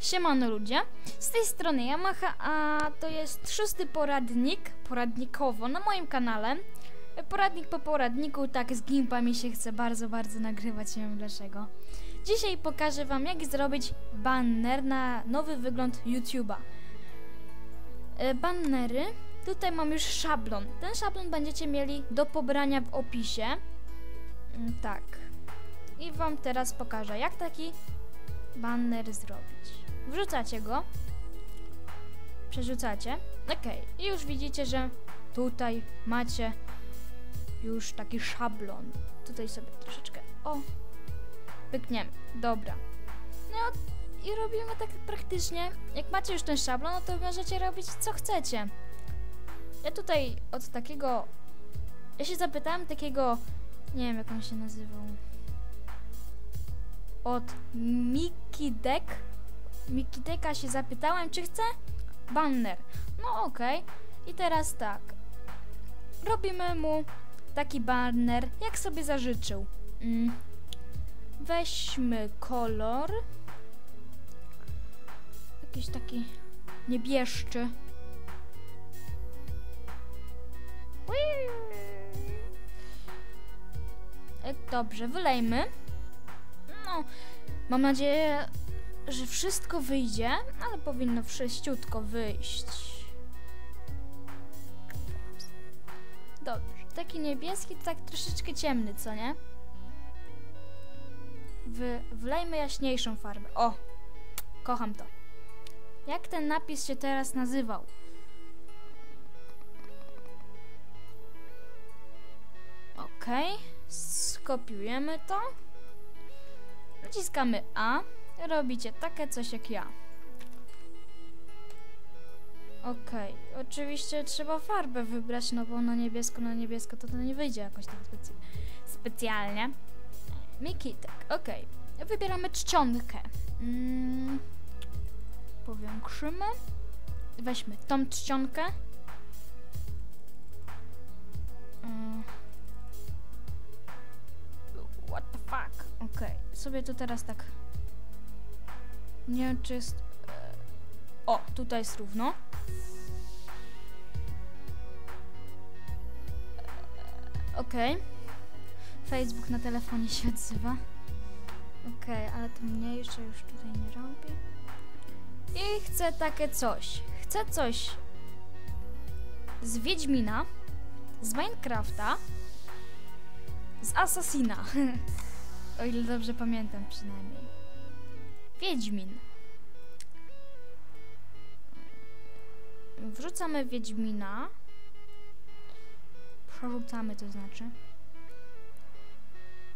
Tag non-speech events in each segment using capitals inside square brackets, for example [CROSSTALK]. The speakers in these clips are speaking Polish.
Siemano ludzie, z tej strony Yamaha, a to jest szósty poradnik, poradnikowo na moim kanale. Poradnik po poradniku, tak z Gimpa mi się chce bardzo, bardzo nagrywać, nie wiem dlaczego. Dzisiaj pokażę wam jak zrobić banner na nowy wygląd YouTube'a. E, Bannery, tutaj mam już szablon. Ten szablon będziecie mieli do pobrania w opisie. Mm, Tak. I wam teraz pokażę jak taki banner zrobić. Wrzucacie go. Przerzucacie. Ok. I już widzicie, że tutaj macie już taki szablon. Tutaj sobie troszeczkę. O! Pykniemy. Dobra. No i robimy tak praktycznie. Jak macie już ten szablon, no to możecie robić co chcecie. Ja tutaj od takiego. Ja się zapytałem takiego. Nie wiem jak on się nazywał od Mikidek. Mikideka się zapytałem, czy chce banner. No okej. I teraz tak. Robimy mu taki banner, jak sobie zażyczył. Mm. Weźmy kolor. Jakiś taki niebieżczy. E, Dobrze, wylejmy. No, mam nadzieję, że wszystko wyjdzie, ale powinno wszyściutko wyjść. Dobrze, taki niebieski to tak troszeczkę ciemny, co nie? Wy, wlejmy jaśniejszą farbę. O, kocham to. Jak ten napis się teraz nazywał? Okej, skopiujemy to. Naciskamy A, robicie takie coś jak ja. Okej, oczywiście trzeba farbę wybrać, no bo na niebiesko, na niebiesko to to nie wyjdzie jakoś tak specy specjalnie. Mikitek, okej. Wybieramy czcionkę. Mm, powiększymy. Weźmy tą czcionkę. Mm. What the fuck? Okej, sobie to teraz tak. Nie wiem, czy jest. e, O, tutaj jest równo. E, Okej. Facebook na telefonie się odzywa. Okej, ale to mniejsze już tutaj nie robi. I chcę takie coś. Chcę coś z Wiedźmina, z Minecrafta, z Assassina. [LAUGHS] O ile dobrze pamiętam przynajmniej. Wiedźmin. Wrzucamy Wiedźmina. Przerzucamy to znaczy.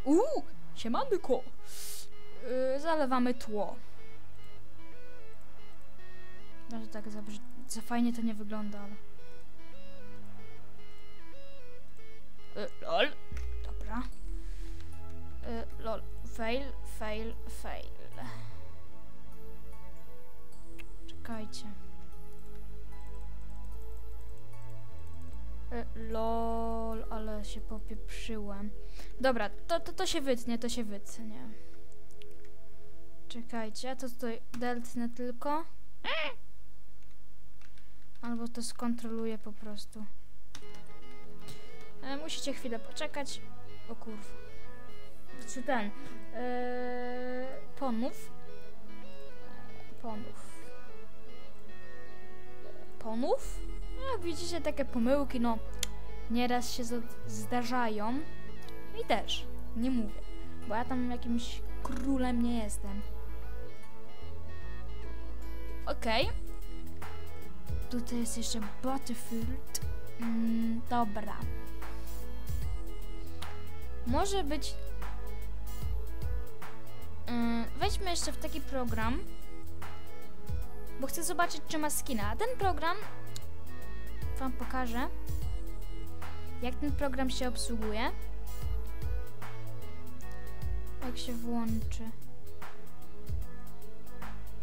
Uuu, siemanko. Yy, zalewamy tło. Może tak za, za fajnie to nie wygląda, ale... Yy, lol. Dobra. Y, lol. Fail, fail, fail. Czekajcie. Y, lol, ale się popieprzyłem. Dobra, to, to, to się wytnie, to się wytnie. Czekajcie, to tutaj deltnę tylko. Albo to skontroluję po prostu. E, musicie chwilę poczekać. O kurwa czy ten yy, ponów ponów ponów no widzicie takie pomyłki no nieraz się za- zdarzają. I też nie mówię bo ja tam jakimś królem nie jestem. Okej. Tutaj jest jeszcze Battlefield. Mm, dobra. Może być Yy, wejdźmy jeszcze w taki program, bo chcę zobaczyć, czy ma skina. A ten program wam pokażę, jak ten program się obsługuje. Jak się włączy.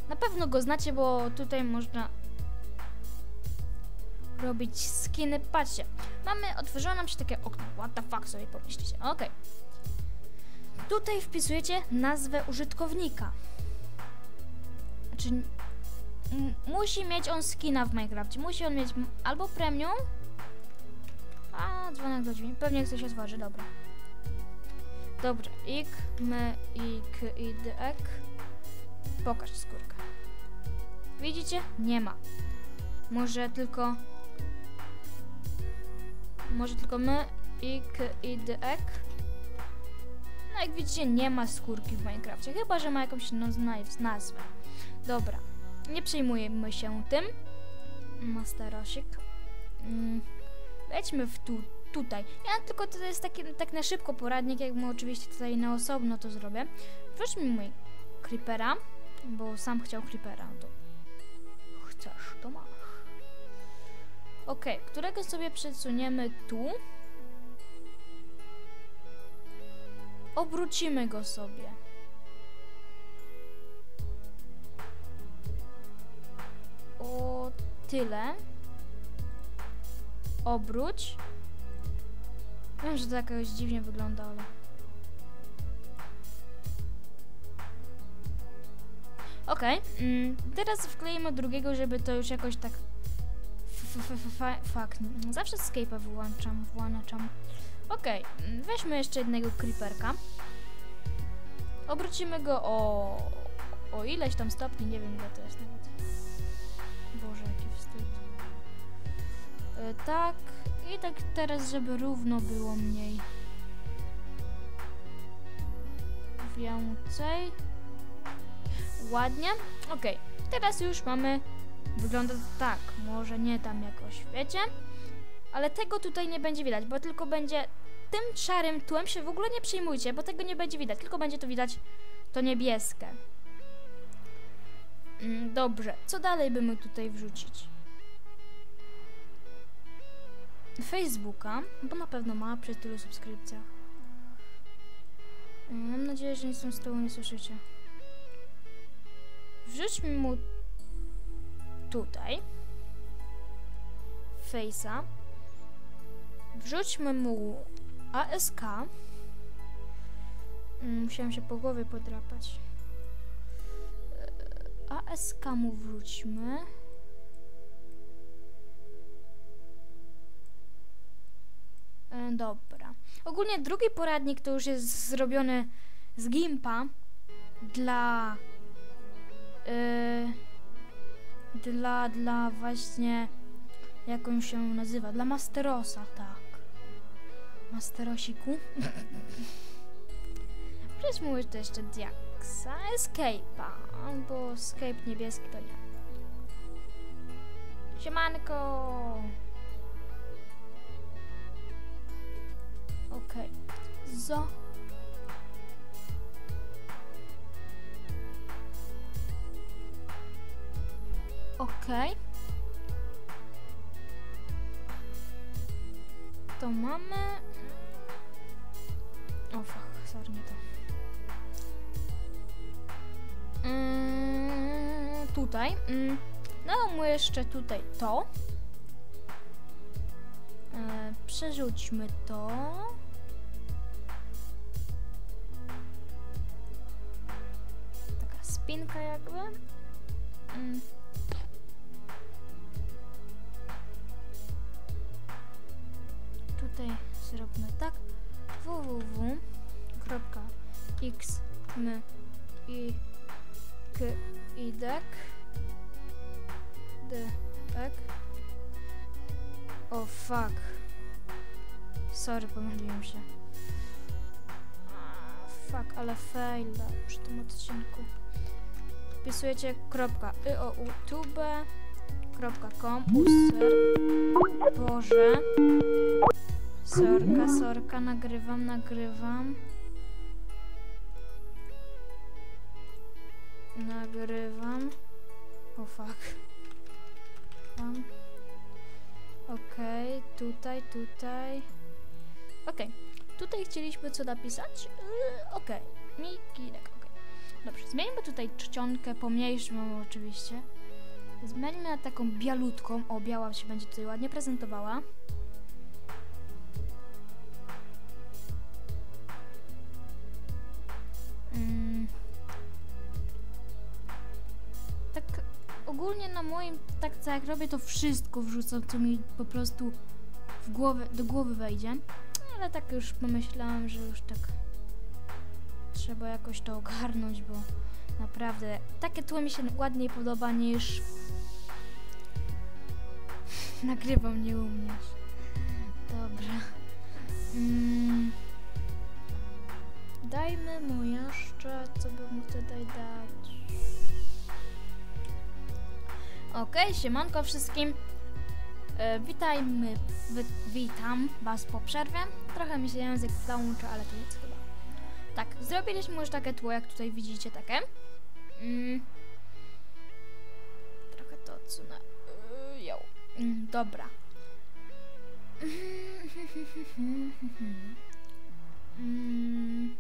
Na pewno go znacie, bo tutaj można robić skiny. Patrzcie, mamy, otworzyło nam się takie okno. What the fuck sobie pomyślicie. Okej. Tutaj wpisujecie nazwę użytkownika. Znaczy, musi mieć on skina w Minecrafcie. Musi on mieć albo premium. A, dzwonek do drzwi. Pewnie ktoś otworzy, dobra. Dobrze, ik, my, ik, idek. Pokaż skórkę. Widzicie? Nie ma. Może tylko... Może tylko my, ik, idek. No jak widzicie, nie ma skórki w Minecrafcie. Chyba, że ma jakąś zna- nazwę. Dobra. Nie przejmujemy się tym. Masterosik. Mm. Wejdźmy w tu, tutaj. Ja tylko to jest taki, tak na szybko poradnik, jakbym oczywiście tutaj na osobno to zrobię. Mi mój creepera, bo sam chciał creepera. To chcesz, to masz. Ok, którego sobie przesuniemy tu. Obrócimy go sobie. O tyle. Obróć. Wiem, że to jakoś dziwnie wygląda, ale... Okej, mm, teraz wkleimy drugiego, żeby to już jakoś tak... Fakt, zawsze Skype'a wyłączam, włączam. Okej, mm, weźmy jeszcze jednego creeperka. Obrócimy go o... o ileś tam stopni, nie wiem ile to jest nawet. Tak, i tak teraz, żeby równo było mniej. Więcej. Ładnie. Okej, teraz już mamy... Wygląda to tak, może nie tam jakoś, wiecie? Ale tego tutaj nie będzie widać, bo tylko będzie tym szarym tłem się w ogóle nie przejmujcie, bo tego nie będzie widać, tylko będzie to widać to niebieskie. Mm, Dobrze, co dalej by my tutaj wrzucić? Facebooka, bo na pewno ma przy tylu subskrypcjach. Mm, Mam nadzieję, że nic z tyłu nie słyszycie. Wrzućmy mu tutaj Face'a. Wrzućmy mu ASK. Mm, Musiałem się po głowie podrapać. E, ASK mu wróćmy. Dobra. Ogólnie drugi poradnik to już jest zrobiony z Gimpa dla yy, dla, dla właśnie jak on się nazywa? Dla Masterosa, tak. Masterosiku. [LAUGHS] Przejdźmy już jeszcze Diaxa, Escape'a, bo Escape niebieski to nie. Siemanko! Okej. Zo. Okej. To mamy... O fuck, sorry, nie to. Mm, tutaj. Mm, no mu jeszcze tutaj to. Przerzućmy to. Taka spinka jakby. Mm. Tutaj zróbmy tak. www.xm i k i dek dek o fuck sorry pomyliłem się. Fuck ale faila przy tym odcinku. Wpisujecie kropka ioutube kropka com user boże. Sorka sorka nagrywam nagrywam. Nagrywam. O fuck. Tam. Okej, tutaj, tutaj. Okej, tutaj chcieliśmy co napisać? Yy, Okej, Mikinek, okej. Dobrze, zmieńmy tutaj czcionkę, pomniejszmy ją oczywiście. Zmieńmy na taką bialutką. O, biała się będzie tutaj ładnie prezentowała. Mm. ogólnie na moim, tak co jak robię, to wszystko wrzucam, co mi po prostu w głowę, do głowy wejdzie. Ale tak już pomyślałam, że już tak trzeba jakoś to ogarnąć, bo naprawdę takie tło mi się ładniej podoba niż [LAUGHS] nagrywam nie umiesz. Dobra. Mm. Dajmy mu jeszcze, co by mu tutaj dać. Okej, siemanko wszystkim. E, witajmy, wi witam was po przerwie. Trochę mi się język załączy, ale to nic chyba. Tak, zrobiliśmy już takie tło, jak tutaj widzicie, takie. Mm. Trochę to odsunę. Jo. Mm, dobra. [LAUGHS] Mm.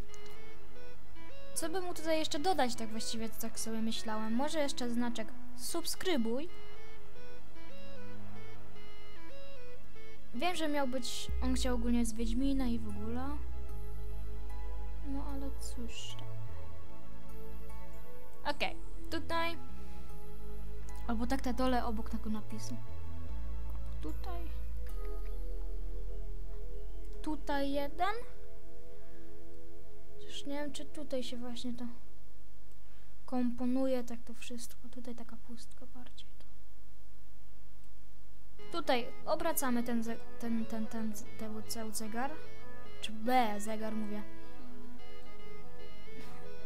Co by mu tutaj jeszcze dodać, tak właściwie, tak sobie myślałem. Może jeszcze znaczek subskrybuj. Wiem, że miał być, on chciał ogólnie z Wiedźmina i w ogóle. No ale cóż. Okej, tutaj. Albo tak na dole obok tego napisu. Albo tutaj. Tutaj jeden. Już nie wiem, czy tutaj się właśnie to komponuje tak to wszystko. Tutaj taka pustka bardziej. To. Tutaj obracamy ten, ze- ten, ten, ten, ten cały zegar. Czy B, zegar mówię.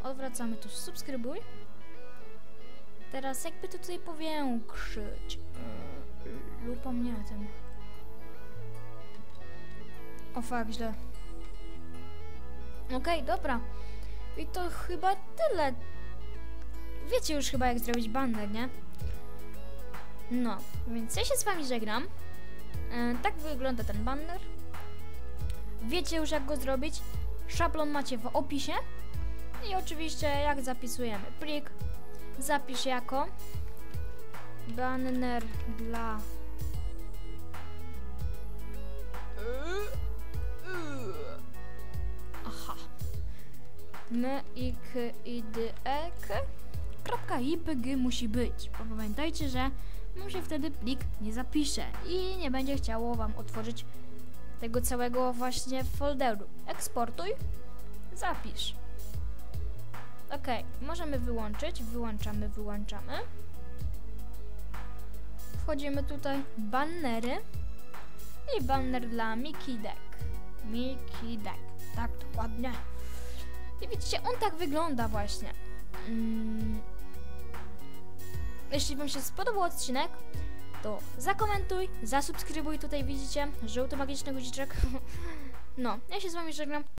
Odwracamy tu subskrybuj. Teraz jakby to tutaj powiększyć. Yy, lupą nie tym. O fakt, źle. Okej, dobra. I to chyba tyle. Wiecie już chyba jak zrobić banner, nie? No, więc ja się z wami żegnam. E, tak wygląda ten banner. Wiecie już jak go zrobić. Szablon macie w opisie. I oczywiście jak zapisujemy plik. Zapisz jako banner dla Aha. My i k i d e musi być. Bo Pamiętajcie, że mu się wtedy plik nie zapisze i nie będzie chciało wam otworzyć tego całego właśnie folderu. Eksportuj, zapisz. Ok, możemy wyłączyć, wyłączamy, wyłączamy. Wchodzimy tutaj, bannery i banner dla Mickey Deck. Mickey Deck, tak dokładnie. I widzicie, on tak wygląda właśnie. Mm. Jeśli Wam się spodobał odcinek, to zakomentuj, zasubskrybuj, tutaj widzicie żółty magiczny guziczek. [LAUGHS] No, ja się z Wami żegnam.